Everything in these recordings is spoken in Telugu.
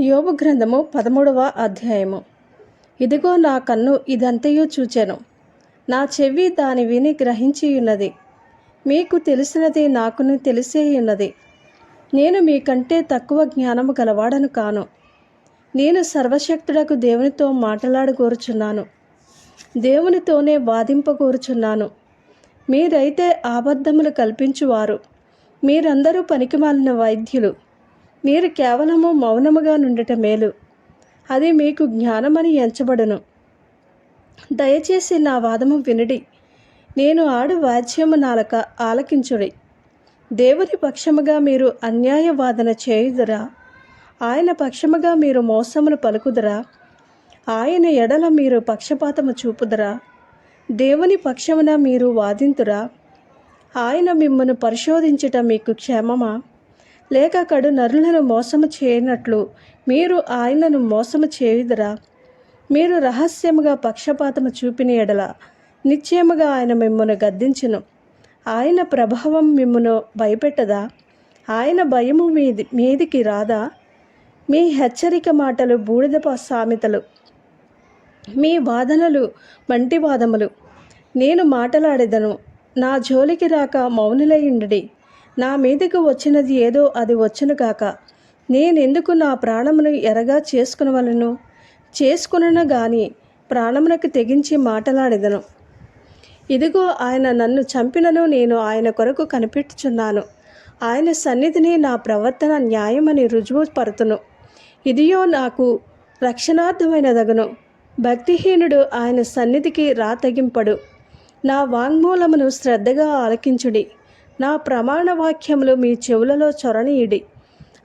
యోబు గ్రంథము పదమూడవ అధ్యాయము. ఇదిగో నా కన్ను ఇదంతయు చూచాను. నా చెవి దాని విని గ్రహించి ఉన్నది మీకు తెలిసినది నాకును తెలిసే ఉన్నది నేను మీకంటే తక్కువ జ్ఞానము గలవాడను కాను. నేను సర్వశక్తుడకు దేవునితో మాట్లాడగోరుచున్నాను. దేవునితోనే వాదింపగోరుచున్నాను. మీరైతే అబద్ధములు కల్పించువారు. మీరందరూ పనికిమాలిన వైద్యులు. మీరు కేవలము మౌనముగా నుండట మేలు. అది మీకు జ్ఞానమని ఎంచబడును. దయచేసి నా వాదము వినుడి. నేను ఆడు వాద్యము నాలక ఆలకించుడి. దేవుని పక్షముగా మీరు అన్యాయ వాదన చేయుదురా? ఆయన పక్షముగా మీరు మోసమును పలుకుదురా? ఆయన ఎడల మీరు పక్షపాతము చూపుదురా? దేవుని పక్షమున మీరు వాదింతురా? ఆయన మిమ్మను పరిశోధించుట మీకు క్షేమమా? లేక కడు నరులను మోసము చేయనట్లు మీరు ఆయనను మోసము చేయుదరా. మీరు రహస్యముగా పక్షపాతము చూపిన ఎడల నిశ్చయముగా ఆయన మిమ్మను గద్దించును. ఆయన ప్రభావం మిమ్మను భయపెట్టదా? ఆయన భయము మీది మీదికి రాదా? మీ హెచ్చరిక మాటలు బూడిద సామెతలు. మీ వాదనలు మంటి వాదములు నేను మాటలాడేదను. నా జోలికి రాక మౌనులయుండి నా మీదకు వచ్చినది ఏదో అది వచ్చును కాక నేనెందుకు నా ప్రాణమును ఎరగా చేసుకునవలను? చేసుకునను గాని ప్రాణమునకు తెగించి మాటలాడెదను. ఇదిగో ఆయన నన్ను చంపినను నేను ఆయన కొరకు కనిపెట్టుచున్నాను. ఆయన సన్నిధిని నా ప్రవర్తన న్యాయమని రుజువు పరుతును ఇదియో నాకు రక్షణార్థమైనదగను. భక్తిహీనుడు ఆయన సన్నిధికి రాతగింపడు. నా వాంగ్మూలమును శ్రద్ధగా ఆలకించుడి. నా ప్రమాణ వాక్యములు మీ చెవులలో చొరనీయుడి.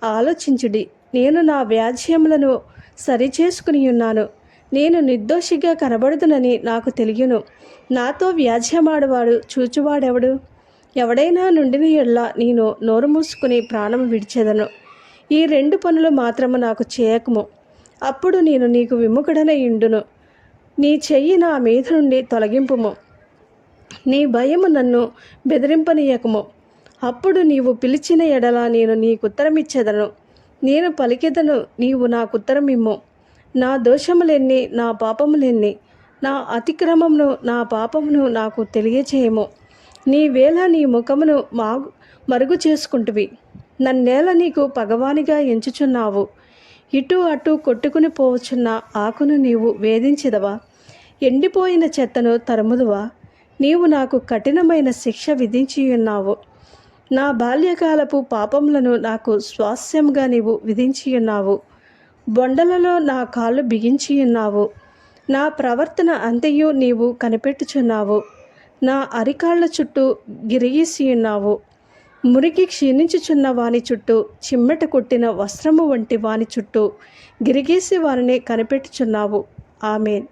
ఆలోచించుడి. నేను నా వ్యాజ్యములను సరిచేసుకుని ఉన్నాను. నేను నిర్దోషిగా కనబడుతునని నాకు తెలియను. నాతో వ్యాజ్యమాడవాడు చూచువాడెవడు? ఎవడైనా నుండిన ఎడ్ల నేను నోరు మూసుకుని ప్రాణం విడిచెదను. ఈ రెండు పనులు మాత్రము నాకు చేయకము. అప్పుడు నేను నీకు విముఖుడన ఇండును నీ చెయ్యి నా మీద నుండి తొలగింపుము. నీ భయము నన్ను బెదిరింపనీయకము. అప్పుడు నీవు పిలిచిన ఎడల నేను నీకుత్తరమిచ్చేదను నేను పలికెదను నీవు నాకుత్తరమిమ్ము నా దోషములెన్ని నా పాపములెన్ని నా అతిక్రమమును నా పాపమును నాకు తెలియచేయము. నీ వేళ నీ ముఖమును మా మరుగు చేసుకుంటువి. నన్నేల నీకు పగవానిగా ఎంచుచున్నావు. ఇటు అటు కొట్టుకుని పోవచ్చున్న ఆకును నీవు వేధించదవా? ఎండిపోయిన చెత్తను తరుముదువా? నీవు నాకు కఠినమైన శిక్ష విధించి ఉన్నావు నా బాల్యకాలపు పాపములను నాకు స్వాస్యంగా నీవు విధించి ఉన్నావు బొండలలో నా కాళ్ళు బిగించి ఉన్నావు నా ప్రవర్తన అంతయు నీవు కనిపెట్టుచున్నావు. నా అరికాళ్ళ చుట్టూ గిరిగీసి ఉన్నావు మురికి క్షీణించుచున్న వాని చుట్టూ చిమ్మెట కొట్టిన వస్త్రము వంటి వాని చుట్టూ గిరిగేసి వారిని కనిపెట్టుచున్నావు. ఆమెన్.